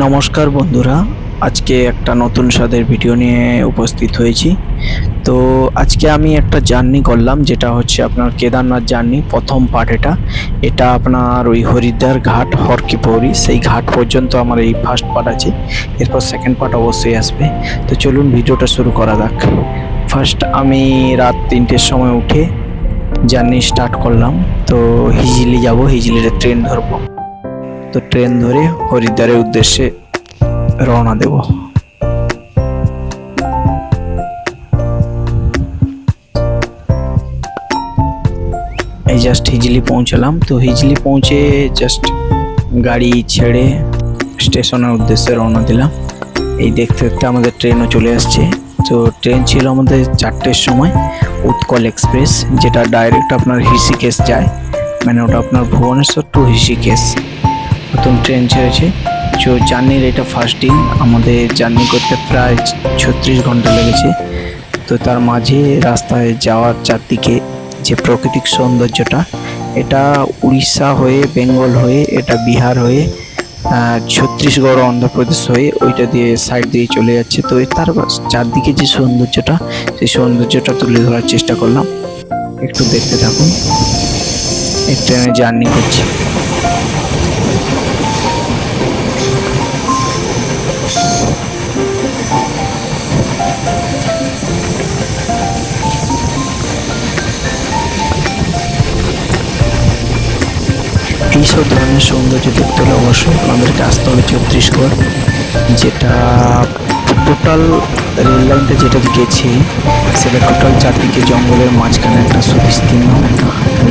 নমস্কার বন্ধুরা, আজকে একটা নতুন স্বাদের ভিডিও নিয়ে উপস্থিত হয়েছি। তো আজকে আমি একটা জার্নি করলাম, যেটা হচ্ছে আপনার কেদারনাথ জার্নি, প্রথম পার্ট এটা। এটা আপনার ওই হরিদ্বার ঘাট হরকিপৌরি সেই ঘাট পর্যন্ত আমার এই ফার্স্ট পার্ট আছে। এরপর সেকেন্ড পার্ট অবশ্যই আসবে। তো চলুন ভিডিওটা শুরু করা যাক। ফার্স্ট আমি রাত তিনটের সময় উঠে জার্নি স্টার্ট করলাম। তো হিজিলি যাব হিজিলির ট্রেন ধরবো। তো ট্রেন ধরে হরিদ্বারের উদ্দেশ্যে রওনা দেব। এই জাস্ট হিজলি পৌঁছালাম। তো হিজলি পৌঁছে জাস্ট গাড়ি ছেড়ে স্টেশনের উদ্দেশ্যে রওনা দিলাম। এই দেখতে দেখতে আমাদের ট্রেনও চলে আসছে। তো ট্রেন ছিল আমাদের চারটের সময়, উৎকল এক্সপ্রেস, যেটা ডাইরেক্ট আপনার হিসিকেস যায়। মানে ওটা আপনার ভুবনেশ্বর টু হিসিকেস নতুন ট্রেন ছেড়েছে তো জার্নির এটা ফার্স্ট দিন। আমাদের জার্নি করতে প্রায় ছত্রিশ ঘণ্টা লেগেছে। তো তার মাঝে রাস্তায় যাওয়ার চারদিকে যে প্রাকৃতিক সৌন্দর্যটা এটা উড়িষ্যা হয়ে বেঙ্গল হয়ে এটা বিহার হয়ে আহ, ছত্তিশগড় অন্ধ্রপ্রদেশ হয়ে ওইটা দিয়ে সাইড দিয়ে চলে যাচ্ছে। তো তার চারদিকে যে সৌন্দর্যটা সেই সৌন্দর্যটা তুলে ধরার চেষ্টা করলাম। একটু দেখতে থাকুন। এই ট্রেনে জার্নি করছি। এইসব ধরনের সৌন্দর্য দেখতে হলে অবশ্যই আমাদেরকে আসতে হবে ছত্তিশগড় যেটা টোটাল রেল লাইনটা যেটা গেছে সেটা টোটাল চারদিকে জঙ্গলের মাঝখানে একটা সুবিস্তীর্ণ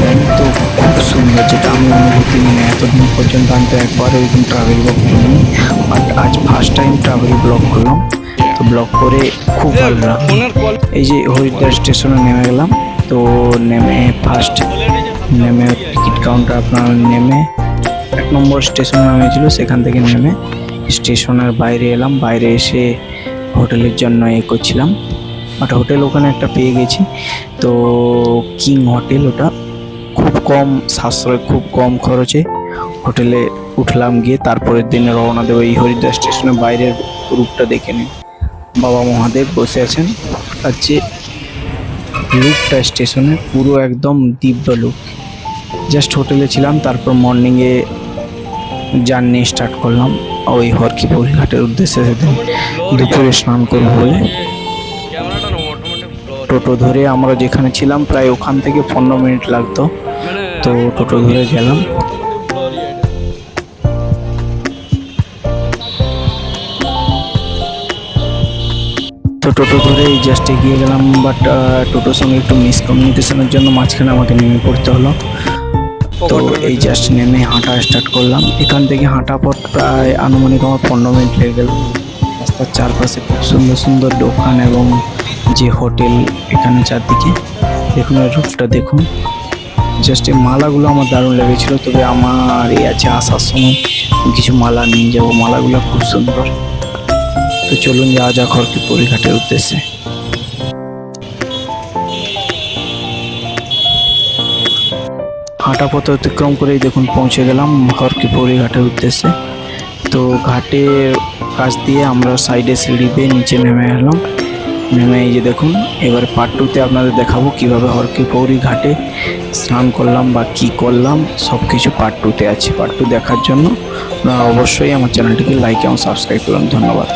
লাইন তো খুব সুন্দর, যেটা আমি অনুভূতি নিয়ে এতদিন পর্যন্ত আমি তো একবারও এরকম ট্রাভেল ব্লগ করিনি বাট আজ ফার্স্ট টাইম ট্রাভেল ব্লগ করলাম, তো ব্লগ করে খুব ভালো লাগল। এই যে হরিদ্বার স্টেশনে নেমে গেলাম, তো নেমে ফার্স্ট নেমে কাউন্টার আপনার নেমে এক নম্বর স্টেশনে নামিয়েছিল সেখান থেকে নেমে স্টেশনের বাইরে এলাম। বাইরে এসে হোটেলের জন্য এ করছিলাম। বাট হোটেল ওখানে একটা পেয়ে গেছি। তো কিং হোটেল ওটা। খুব কম সাশ্রয়, খুব কম খরচে হোটেলে উঠলাম গিয়ে, তারপরের দিনে রওনা দেবো এই হরিদ্বার স্টেশনের বাইরের রূপটা দেখে নিন। বাবা মহাদেব বসে আছেন। আর যে লুকটা স্টেশনে পুরো একদম দিব্য লুক জাস্ট হোটেলে ছিলাম, তারপর মর্নিংয়ে জার্নি স্টার্ট করলাম। ওই হরকিপুরি ঘাটের উদ্দেশ্যে সেদিন দুপুরে স্নান করব বলে। টোটো ধরে আমরা যেখানে ছিলাম, প্রায় ওখান থেকে পনেরো মিনিট লাগতো। তো টোটো ধরে গেলাম। তো টোটো ধরে জাস্ট এগিয়ে গেলাম বাট টোটোর সঙ্গে একটু মিসকমিউনিকেশনের জন্য মাঝখানে আমাকে নেমে পড়তে হলো। তো এই জাস্ট নেমে হাঁটা স্টার্ট করলাম। এখান থেকে হাঁটা পথ প্রায় আনুমানিক আমার পনেরো মিনিট লেগে গেল। রাস্তার চারপাশে খুব সুন্দর সুন্দর দোকান এবং যে হোটেল এখানে চারদিকে, দেখুন এর রূপটা দেখুন। জাস্ট এই মালাগুলো আমার দারুণ লেগেছিলো, তবে আমার এই আছে আসার সময়। কিছু মালা নিয়ে যাব, মালাগুলো খুব সুন্দর। তো চলুন যাওয়া যাক হরকিপুরি ঘাটের উদ্দেশ্যে। হাঁটা পথ অতিক্রম করেই দেখুন পৌঁছে গেলাম হরকিপুরি ঘাটের উদ্দেশ্যে। তো ঘাটের কাছ দিয়ে আমরা সাইডে সিঁড়ি বেয়ে নিচে নেমে এলাম। নেমে এই যে দেখুন, এবার পার্ট টুতে আপনাদের দেখাবো কীভাবে হরকিপৌরি ঘাটে স্নান করলাম বা কি করলাম সব কিছু পার্ট টুতে আছে। পার্ট টু দেখার জন্য অবশ্যই আমার চ্যানেলটিকে লাইক এবং সাবস্ক্রাইব করুন। ধন্যবাদ।